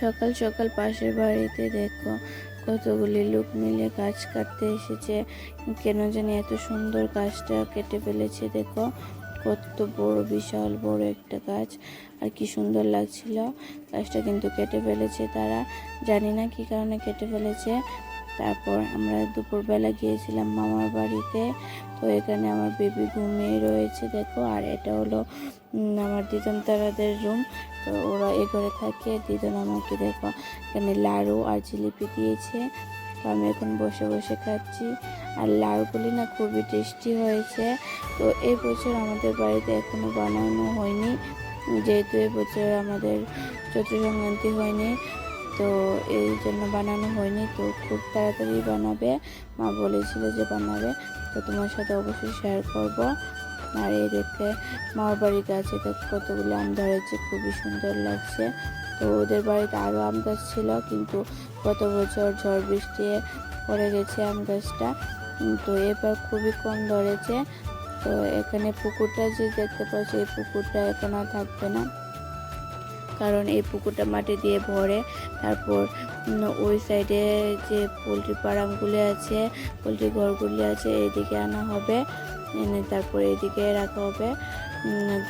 সকাল সকাল পাশের বাড়িতে দেখো কতগুলি লোক মিলে গাছ কাটতে এসেছে। কেন জানি এত সুন্দর গাছটা কেটে ফেলেছে, দেখো। কত বড়, বিশাল বড় একটা গাছ। আর কি সুন্দর লাগছিল গাছটা কিন্তু কেটে ফেলেছে তারা। জানি না কি কারণে কেটে ফেলেছে। তারপর আমরা দুপুরবেলা গিয়েছিলাম মামার বাড়িতে। তো এখানে আমার বেবি ঘুমিয়ে রয়েছে, দেখো, আর এটা হলো আমার দিদন তারাদের রুম তো ওরা এ ঘরে থাকে। দিদন আমাকে দেখো, এখানে লাড়ু আর জিলিপি দিয়েছে, তো আমি এখন বসে বসে খাচ্ছি। আর লাড়ুগুলি না খুবই টেস্টি হয়েছে। তো এই বছর আমাদের বাড়িতে এখনও বানানো হয়নি, যেহেতু এই বছর আমাদের চৈত্র সংক্রান্তি হয়নি তো এই জন্য বানানো হয়নি, তো খুব তাড়াতাড়ি বানাবে। মা বলেছিল যে বানাবে, তো তোমার সাথে অবশ্যই শেয়ার করব। আর এই দেখতে, মামার বাড়ি গাছে কতগুলো আম ধরেছে, খুবই সুন্দর লাগছে। তো ওদের বাড়িতে আরও আম গাছ ছিল, কিন্তু গত বছর ঝড় বৃষ্টি পড়ে গেছে আম গাছটা। তো এবার খুবই কম ধরেছে। তো এখানে পুকুরটা যে দেখতে পাচ্ছি, এই পুকুরটা এখন আর থাকবে না। কারণ এই পুকুরটা মাটি দিয়ে ভরে। তারপর ওই সাইডে যে পোলট্রি ফার্মগুলি আছে, পোলট্রি ঘরগুলি আছে, এইদিকে আনা হবে। এনে তারপর এদিকে রাখা হবে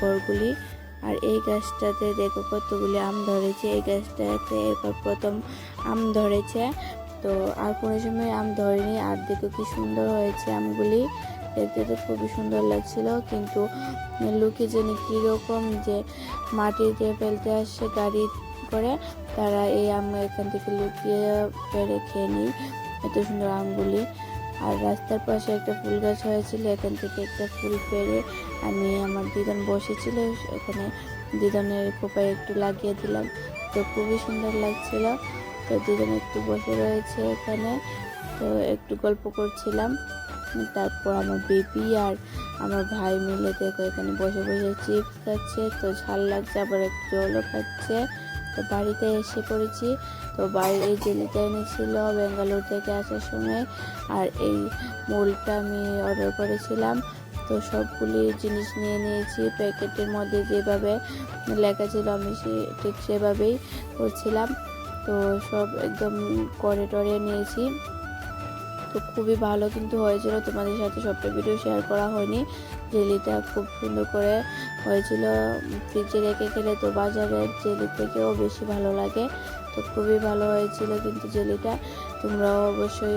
ঘরগুলি। আর এই গাছটাতে দেখো কতগুলি আম ধরেছে। এই গাছটাতে এবার প্রথম আম ধরেছে। তো আর কোনো সময় আম ধরেনি। আর দেখো কি সুন্দর হয়েছে আমগুলি। দেখতে তো খুবই সুন্দর লাগছিল। কিন্তু লোকে জানি কীরকম যে মাটিতে ফেলতে আসে গাড়ি করে, তারা এই আম এখান থেকে লুকিয়ে পেরে খেয়ে নিই। এত সুন্দর আমগুলি। আর রাস্তার পাশে একটা ফুল গাছ হয়েছিল। এখান থেকে একটা ফুল পেরে আমি আমার দিদন বসেছিল। এখানে দিদনের খোপায় একটু লাগিয়ে দিলাম। তো খুবই সুন্দর লাগছিল। তো দিদন একটু বসে রয়েছে এখানে। তো একটু গল্প করছিলাম। তারপর আমার বেবি আর আমার ভাই মিলে দেখো এখানে বসে বসে চিপস খাচ্ছে, তো ঝাল লাগছে, আবার একটু জলও খাচ্ছে। তো বাড়িতে এসে পড়েছি। তো বাড়ি এই জেলিটা এনেছিল বেঙ্গালোর থেকে আসার সময়। আর এই মোলটা আমি অর্ডার করেছিলাম। তো সবগুলি জিনিস নিয়ে নিয়েছি। প্যাকেটের মধ্যে যেভাবে লেখা ছিল আমি সে ঠিক সেভাবেই করছিলাম। তো সব একদম করে টরে নিয়েছি। তো খুবই ভালো কিন্তু হয়েছিল। তোমাদের সাথে সবটা ভিডিও শেয়ার করা হয়নি। জেলিটা খুব সুন্দর করে হয়েছিল। ফ্রিজে রেখে খেলে তো বাজারের জেলি থেকেও বেশি ভালো লাগে। তো খুবই ভালো হয়েছিল কিন্তু জেলিটা। তোমরাও অবশ্যই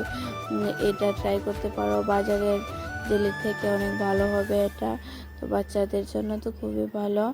এটা ট্রাই করতে পারো। বাজারের জেলির থেকে অনেক ভালো হবে এটা। তো বাচ্চাদের জন্য তো খুবই ভালো।